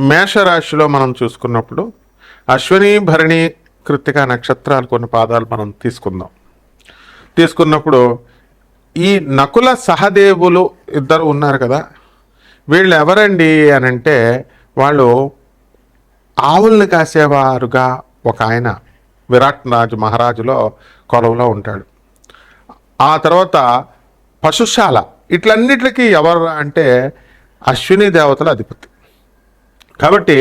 మేషరాశిలో మనం చూసుకున్నప్పుడు అశ్విని భరణి కృత్తిక నక్షత్రాలు కొన్ని పాదాలు మనం తీసుకుందాం. తీసుకున్నప్పుడు ఈ నకుల సహదేవులు ఇద్దరు ఉన్నారు కదా వీళ్ళు ఎవరండి అని అంటే వాళ్ళు ఆవుల్ని కాసేవారుగా ఒక ఆయన విరాట్ రాజు మహారాజులో కొలువులో ఉంటాడు. ఆ తర్వాత పశుశాల ఇట్లన్నిటికీ ఎవరు అంటే అశ్విని దేవతల అధిపతి. కాబట్టి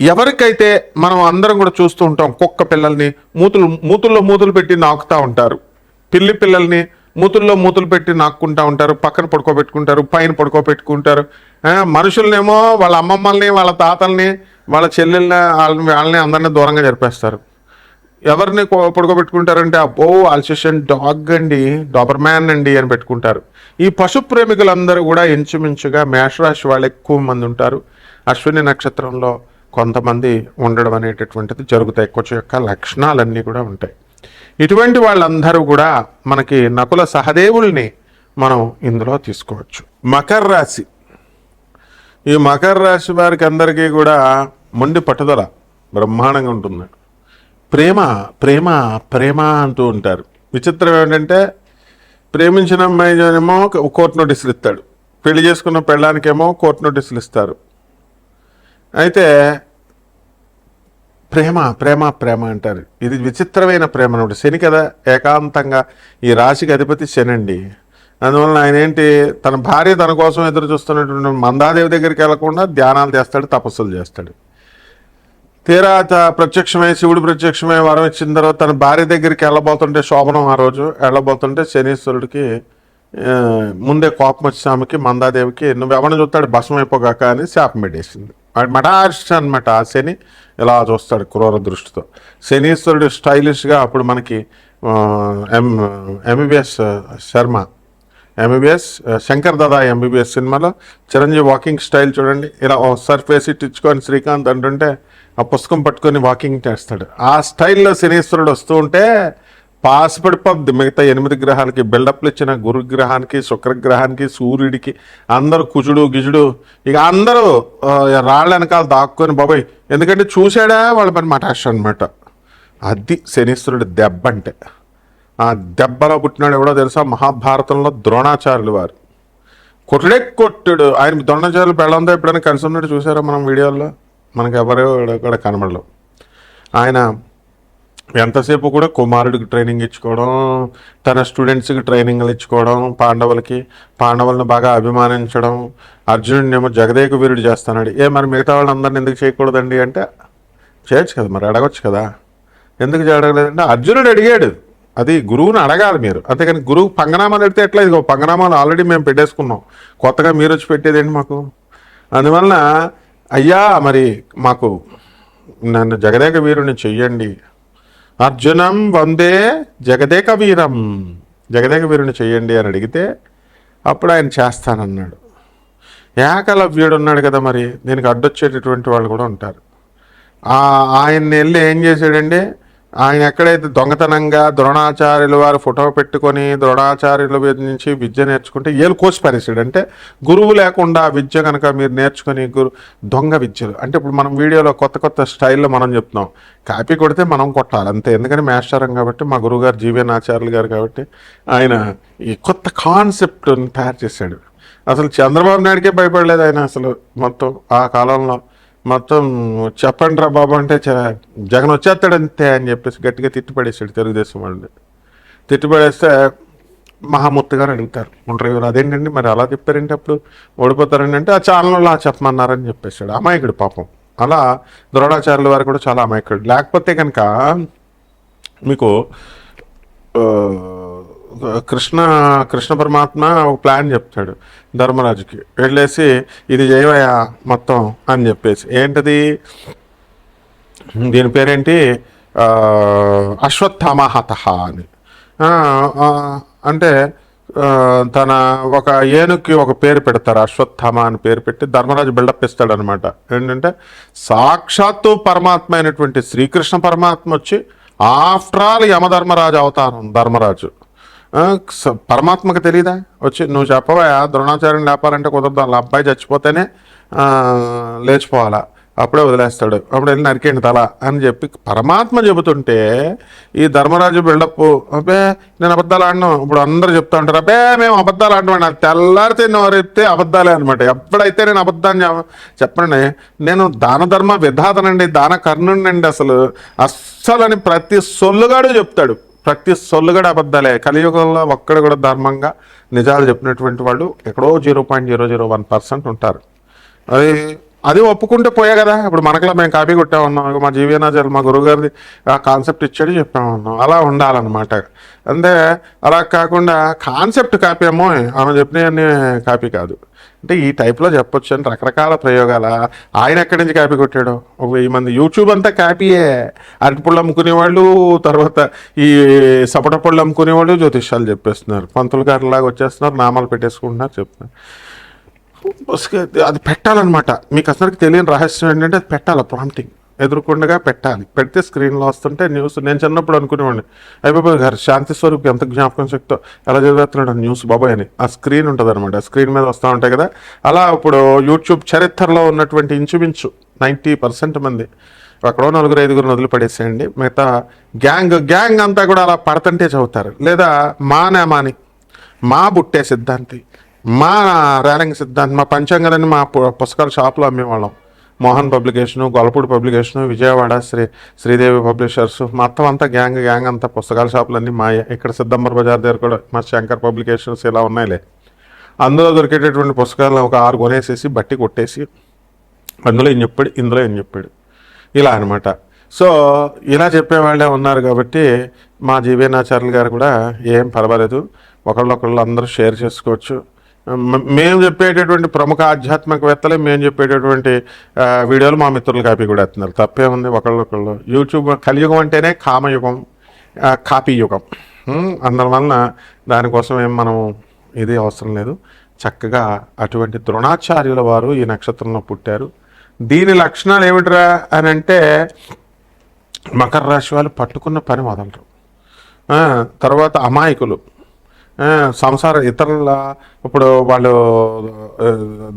ఎవరికైతే మనం అందరం కూడా చూస్తూ ఉంటాం కుక్క పిల్లల్ని మూతులు మూతుల్లో మూతులు పెట్టి నాకుతూ ఉంటారు. పిల్లి పిల్లల్ని మూతుల్లో మూతులు పెట్టి నాక్కుంటా ఉంటారు పక్కన పడుకోబెట్టుకుంటారు పైన పడుకోబెట్టుకుంటారు. మనుషులనేమో వాళ్ళ అమ్మమ్మల్ని వాళ్ళ తాతల్ని వాళ్ళ చెల్లెల్ని వాళ్ళని వాళ్ళని అందరినీ దూరంగా జరిపేస్తారు. ఎవరిని పడుకోబెట్టుకుంటారంటే అబ్బో ఆల్సేషన్ డాగ్ అండి డాబర్ మ్యాన్ అండి అని పెట్టుకుంటారు. ఈ పశు ప్రేమికులందరూ కూడా ఇంచుమించుగా మేషరాశి వాళ్ళు ఎక్కువ మంది ఉంటారు. అశ్విని నక్షత్రంలో కొంతమంది ఉండడం అనేటటువంటిది జరుగుతాయి. కొంచెం యొక్క లక్షణాలన్నీ కూడా ఉంటాయి. ఇటువంటి వాళ్ళందరూ కూడా మనకి నకుల సహదేవుల్ని మనం ఇందులో తీసుకోవచ్చు. మకర రాశి. ఈ మకర రాశి వారికి అందరికీ కూడా మొండి పట్టుదల బ్రహ్మాండంగా ఉంటుంది. ప్రేమ ప్రేమ ప్రేమ అంటూ ఉంటారు. విచిత్రం ఏంటంటే ప్రేమించిన అమ్మాయినేమో కోర్టు నోటీసులు ఇస్తాడు. పెళ్ళి చేసుకున్న పెళ్ళానికేమో కోర్టు నోటీసులు ఇస్తారు. అయితే ప్రేమ ప్రేమ ప్రేమ అంటారు. ఇది విచిత్రమైన ప్రేమ అనమాట శని కదా ఏకాంతంగా ఈ రాశికి అధిపతి శని అండి అందువలన ఆయన ఏంటి తన భార్య తన కోసం ఎదురు చూస్తున్నటువంటి మందాదేవి దగ్గరికి వెళ్ళకుండా ధ్యానాలు చేస్తాడు తపస్సులు చేస్తాడు. తీరా త- ప్రత్యక్షమై శివుడు ప్రత్యక్షమై వరం ఇచ్చిన తర్వాత తన భార్య దగ్గరికి వెళ్ళబోతుంటే శోభనం ఆ రోజు. వెళ్ళబోతుంటే శనీశ్వరుడికి ముందే కోపం వచ్చి ఆమెకి మందాదేవికి నువ్వు ఎవరిని చూస్తాడు? భస్మం అయిపోగాక అని శాపం పెట్టేసింది. వాడు మటార్ష్ అనమాట ఆ శని ఇలా చూస్తాడు క్రూర దృష్టితో. శనీశ్వరుడు స్టైలిష్గా అప్పుడు మనకి M MBBS Sharma. MBBS Shankar Dada MBBS సినిమాలో చిరంజీవి వాకింగ్ స్టైల్ చూడండి. ఇలా ఒకసారి ఫేస్ ఇట్ ఇచ్చుకొని శ్రీకాంత్ అంటుంటే ఆ పుస్తకం పట్టుకొని వాకింగ్ చేస్తాడు. ఆ స్టైల్లో శనీశ్వరుడు వస్తూ ఉంటే పాస్ పడిపోద్ది మిగతా ఎనిమిది గ్రహాలకి బిల్డప్లు ఇచ్చిన గురుగ్రహానికి శుక్రగ్రహానికి సూర్యుడికి అందరూ కుజుడు గిజుడు ఇక అందరూ రాళ్ళ వెనకాల దాక్కుని బాబాయ్. ఎందుకంటే చూశాడా వాళ్ళ పని మటాష్ అనమాట అది శనీశ్వరుడు దెబ్బ అంటే. ఆ దెబ్బలో పుట్టినాడు ఎవడో తెలుసా? మహాభారతంలో ద్రోణాచార్యులు వారు. కొట్టుడే కొట్టుడు. ఆయన ద్రోణాచార్యులు పెళ్ళంతో ఎప్పుడైనా కలిసి ఉన్నట్టు చూసారా మనం వీడియోల్లో? మనకు ఎవరు కూడా కనబడలేవు ఆయన ఎంతసేపు కూడా కుమారుడికి ట్రైనింగ్ ఇచ్చుకోవడం తన స్టూడెంట్స్కి ట్రైనింగ్లు ఇచ్చుకోవడం పాండవులకి పాండవులను బాగా అభిమానించడం అర్జునుడిని ఏమో జగదేక వీరుడు చేస్తున్నాడు. ఏ మరి మిగతా వాళ్ళందరిని ఎందుకు చేయకూడదండి అంటే చేయొచ్చు కదా మరి అడగొచ్చు కదా. ఎందుకు అడగలేదంటే అర్జునుడు అడిగాడు. అది గురువుని అడగాలి మీరు. అంతేకాని గురువు పంగనామాలు అడిగితే ఎట్లా ఇదిగో పంగనామాలు ఆల్రెడీ మేము పెట్టేసుకున్నాం. కొత్తగా మీరు వచ్చి పెట్టేదేంటి మాకు? అందువలన అయ్యా మరి మాకు నన్ను జగదేక వీరుని చెయ్యండి. అర్జునం వందే జగదేక వీరం జగదేక వీరుని చేయండి అని అడిగితే అప్పుడు ఆయన చేస్తానన్నాడు. ఏకలవ్యుడు ఉన్నాడు కదా మరి దీనికి అడ్డొచ్చేటటువంటి వాళ్ళు కూడా ఉంటారు. ఆయన్ని వెళ్ళి ఏం చేశాడండి? ఆయన ఎక్కడైతే దొంగతనంగా ద్రోణాచార్యుల వారు ఫోటో పెట్టుకొని ద్రోణాచార్యుల నుంచి విద్య నేర్చుకుంటే ఏళ్ళు కోసి పారేసాడు అంటే గురువు లేకుండా విద్య కనుక మీరు నేర్చుకుని గురు దొంగ విద్యలు. అంటే ఇప్పుడు మనం వీడియోలో కొత్త కొత్త స్టైల్లో మనం చెప్తున్నాం. కాపీ కొడితే మనం కొట్టాలి. అంతే. ఎందుకంటే మేస్టరం కాబట్టి మా గురువుగారు జీవన్ ఆచార్యులు గారు కాబట్టి ఆయన ఈ కొత్త కాన్సెప్ట్ని తయారు చేశాడు. అసలు చంద్రబాబు నాయుడికే భయపడలేదు ఆయన అసలు మొత్తం ఆ కాలంలో. మొత్తం చెప్పండి రా బాబు అంటే చ- జగన్ వచ్చేస్తాడు అంతే అని చెప్పేసి గట్టిగా తిట్టిపడేసాడు తెలుగుదేశం వాళ్ళు. తిట్టిపడేస్తే మహామూర్తి గారు అడుగుతారు ఉంటారు అదేంటండి మరి అలా చెప్పారంటే అప్పుడు ఓడిపోతారండి అంటే ఆ ఛానల్లో అలా చెప్పమన్నారని చెప్పేశాడు. అమాయకుడు పాపం. అలా ద్రోణాచార్యుల వారు కూడా చాలా అమాయకుడు. లేకపోతే కనుక మీకు కృష్ణ కృష్ణ పరమాత్మ ఒక ప్లాన్ చెప్తాడు ధర్మరాజుకి. వెళ్ళేసి ఇది చేయవయ్యా మొత్తం అని చెప్పేసి. ఏంటది? దీని పేరేంటి? అశ్వత్థమహత అశ్వత్థామహత అని. అంటే తన ఒక ఏనుక్కి ఒక పేరు పెడతారు అశ్వత్థామ అని పేరు పెట్టి ధర్మరాజు బిల్డప్ ఇస్తాడు అనమాట ఏంటంటే సాక్షాత్తు పరమాత్మ అయినటువంటి శ్రీకృష్ణ పరమాత్మ వచ్చి ఆఫ్టర్ ఆల్ యమధర్మరాజు అవతారం ధర్మరాజు. పరమాత్మకు తెలియదా వచ్చి నువ్వు చెప్పవా? ద్రోణాచార్యం లేపాలంటే కుదరదు. వాళ్ళ అబ్బాయి చచ్చిపోతేనే లేచిపోవాలా. అప్పుడే వదిలేస్తాడు. అప్పుడు వెళ్ళి నరికేండి తల అని చెప్పి పరమాత్మ చెబుతుంటే ఈ ధర్మరాజు బిల్డప్ అబ్బే నేను అబద్ధాలు ఆడినాం. ఇప్పుడు అందరూ చెప్తా ఉంటారు. అబ్బే మేము అబద్ధాలు ఆడడం అది తెల్లారితే నోరెత్తే అబద్ధాలే అనమాట ఎప్పుడైతే నేను అబద్ధాన్ని చెప్పండి నేను దాన ధర్మ విధాతనండి దాన కర్ణుండండి అసలు. అస్సలని ప్రతి సొల్లుగాడు చెప్తాడు. ప్రతి సొల్లుగడ అబద్ధాలే. కలియుగంలో ఒక్కడ కూడా ధర్మంగా నిజాలు చెప్పినటువంటి వాళ్ళు ఎక్కడో zero point zero zero one percent ఉంటారు. అది అది ఒప్పుకుంటే పోయే కదా. ఇప్పుడు మనకలా మేము కాపీ కొట్టామన్నాం మా జీవనాచార్య మా గురువుగారిది ఆ కాన్సెప్ట్ ఇచ్చాడు చెప్పామన్నాం అలా ఉండాలన్నమాట. అంటే అలా కాకుండా కాన్సెప్ట్ కాపీ ఏమో ఆమె చెప్పినవన్నీ కాపీ కాదు. అంటే ఈ టైప్లో చెప్పొచ్చు అని రకరకాల ప్రయోగాల. ఆయన ఎక్కడి నుంచి కాపీ కొట్టాడు? ఒక వెయ్యి మంది యూట్యూబ్ అంతా కాపీయే. అరటిపళ్ళు అమ్ముకునేవాళ్ళు తర్వాత ఈ సపోటా పళ్ళు అమ్ముకునేవాళ్ళు జ్యోతిష్యాలు చెప్పేస్తున్నారు. పంతులు గారిలాగా వచ్చేస్తున్నారు నామాలు పెట్టేసుకుంటున్నారు చెప్తున్నారు. అది పెట్టాలన్నమాట. మీకు అసలు తెలియని రహస్యం ఏంటంటే అది పెట్టాలి ప్రాంప్టింగ్ ఎదుర్కొండగా పెట్టాలి. పెడితే స్క్రీన్లో వస్తుంటే న్యూస్ నేను చిన్నప్పుడు అనుకునేవాడిని. అయిపోయి గారు శాంతి స్వరూప్ ఎంత జ్ఞాపకం శక్తితో ఎలా చదివేస్తున్నాడు న్యూస్ బాబాయ్ అని. ఆ స్క్రీన్ ఉంటుంది అనమాట ఆ స్క్రీన్ మీద వస్తూ ఉంటాయి కదా. అలా ఇప్పుడు యూట్యూబ్ చరిత్రలో ఉన్నటువంటి ఇంచుమించు నైంటీ పర్సెంట్ మంది అక్కడో నలుగురు ఐదుగురు వదిలిపడేసేయండి. మిగతా గ్యాంగ్ గ్యాంగ్ అంతా కూడా అలా పడతంటే చదువుతారు. లేదా మానే మాని మా బుట్టే సిద్ధాంతి. మా రేలంగి సిద్ధాంతం మా పంచాంగాలని మా పు- పుస్తకాల షాప్లో అమ్మేవాళ్ళం. Mohan publication Gollapudi publication Vijayawada Shri Sridevi publishers మొత్తం అంతా గ్యాంగ్ గ్యాంగ్ అంతా పుస్తకాల షాపులన్నీ మా ఇక్కడ సిద్ధంబర్ బజార్ దగ్గర కూడా మా శంకర్ పబ్లికేషన్స్ ఇలా ఉన్నాయిలే. అందులో దొరికేటటువంటి పుస్తకాలను ఒక ఆరు కొనేసేసి బట్టి కొట్టేసి అందులో ఏం చెప్పాడు ఇందులో ఏం చెప్పాడు. ఇలా అనమాట సో ఇలా చెప్పేవాళ్ళే ఉన్నారు కాబట్టి మా జీవేనాచార్యులు గారు కూడా ఏం పర్వాలేదు. ఒకళ్ళొకళ్ళు అందరూ షేర్ చేసుకోవచ్చు. మేము చెప్పేటటువంటి ప్రముఖ ఆధ్యాత్మికవేత్తలే మేము చెప్పేటటువంటి వీడియోలు మా మిత్రులు కాపీ కూడా ఎత్తున్నారు. తప్పేముంది ఒకళ్ళొకళ్ళు. యూట్యూబ్ కలియుగం అంటేనే కామయుగం కాపీయుగం. కాపీ యుగం అందువలన దానికోసం ఏం మనం ఇది అవసరం లేదు. చక్కగా అటువంటి ద్రోణాచార్యుల వారు ఈ నక్షత్రంలో పుట్టారు. దీని లక్షణాలు ఏమిట్రా అని అంటే మకర రాశి వాళ్ళు పట్టుకున్న పని వదలరు. తర్వాత అమాయకులు. సంసార ఇతరుల ఇప్పుడు వాళ్ళు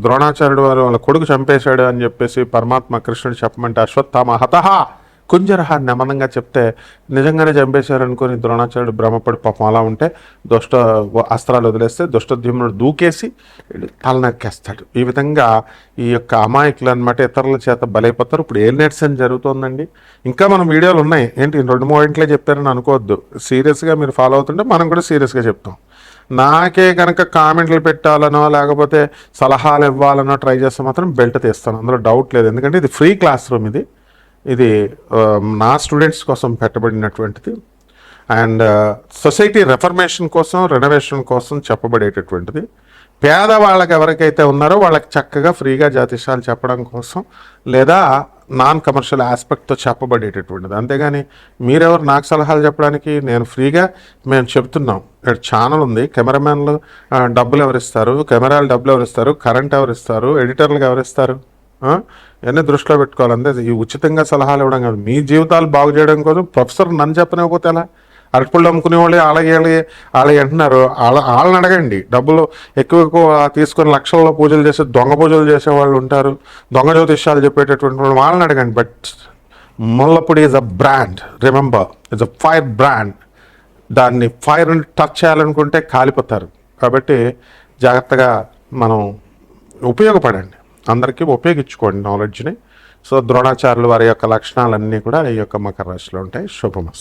ద్రోణాచార్యుడు వారు వాళ్ళ కొడుకు చంపేశాడు అని చెప్పేసి పరమాత్మ కృష్ణుడు చెప్పమంటే అశ్వత్థామ హతహ! కుంజరహ నెమనంగా చెప్తే నిజంగానే చంపేశారు అనుకుని ద్రోణాచార్యుడు భ్రమపడి పాపం అలా ఉంటే దుష్ట అస్త్రాలు వదిలేస్తే దుష్టద్యుమ్నుడు దూకేసి తలనక్కేస్తాడు ఈ విధంగా ఈ యొక్క అమాయకులు అనమాట ఇతరుల చేత బలైపోతారు. ఇప్పుడు ఏ నెట్సన్ జరుగుతోందండి? ఇంకా మనం వీడియోలు ఉన్నాయి. ఏంటి రెండు మూడింట్లే చెప్పారని అనుకోవద్దు. సీరియస్గా మీరు ఫాలో అవుతుంటే మనం కూడా సీరియస్గా చెప్తాం. నాకే కనుక కామెంట్లు పెట్టాలనో లేకపోతే సలహాలు ఇవ్వాలనో ట్రై చేస్తే మాత్రం బెల్ట్ తీస్తాను. అందులో డౌట్ లేదు. ఎందుకంటే ఇది ఫ్రీ క్లాస్ రూమ్ ఇది. ఇది um, నా స్టూడెంట్స్ కోసం పెట్టబడినటువంటిది. అండ్ సొసైటీ రెఫర్మేషన్ కోసం రెనోవేషన్ కోసం చెప్పబడేటటువంటిది. పేదవాళ్ళకి ఎవరికైతే ఉన్నారో వాళ్ళకి చక్కగా ఫ్రీగా జ్యోతిషాలు చెప్పడం కోసం లేదా నాన్ కమర్షియల్ ఆస్పెక్ట్తో చెప్పబడేటటువంటిది. అంతేగాని మీరెవరు నాకు సలహాలు చెప్పడానికి? నేను ఫ్రీగా మేము చెప్తున్నాం. ఇక్కడ ఛానల్ ఉంది. కెమెరామ్యాన్లు డబ్బులు ఎవరిస్తారు? కెమెరాలు డబ్బులు ఎవరిస్తారు? కరెంట్ ఎవరిస్తారు? ఎడిటర్లకు ఎవరిస్తారు? ఇవన్నీ దృష్టిలో పెట్టుకోవాలి అంతే ఈ ఉచితంగా సలహాలు ఇవ్వడం కాదు. మీ జీవితాలు బాగు చేయడం కోసం ప్రొఫెసర్ నన్ను చెప్పనివ్వకపోతే ఎలా? అరటిపళ్ళు అమ్ముకునే వాళ్ళు అలాగే అలాగే అంటున్నారు. వాళ్ళ వాళ్ళని అడగండి. డబ్బులు ఎక్కువ ఎక్కువ తీసుకొని లక్షల్లో పూజలు చేసే దొంగ పూజలు చేసే వాళ్ళు ఉంటారు. దొంగ జ్యోతిష్యాలు చెప్పేటటువంటి వాళ్ళు వాళ్ళని అడగండి. But Mullapudi is a brand remember is a fire brand దాన్ని ఫైర్ని టచ్ చేయాలనుకుంటే కాలిపోతారు. కాబట్టి జాగ్రత్తగా మనం ఉపయోగపడండి. అందరికీ ఉపయోగించుకోండి నాలెడ్జ్ని సో ద్రోణాచార్యులు వారి యొక్క లక్షణాలన్నీ కూడా ఈ యొక్క మకర రాశిలో ఉంటాయి. శుభమస్తు.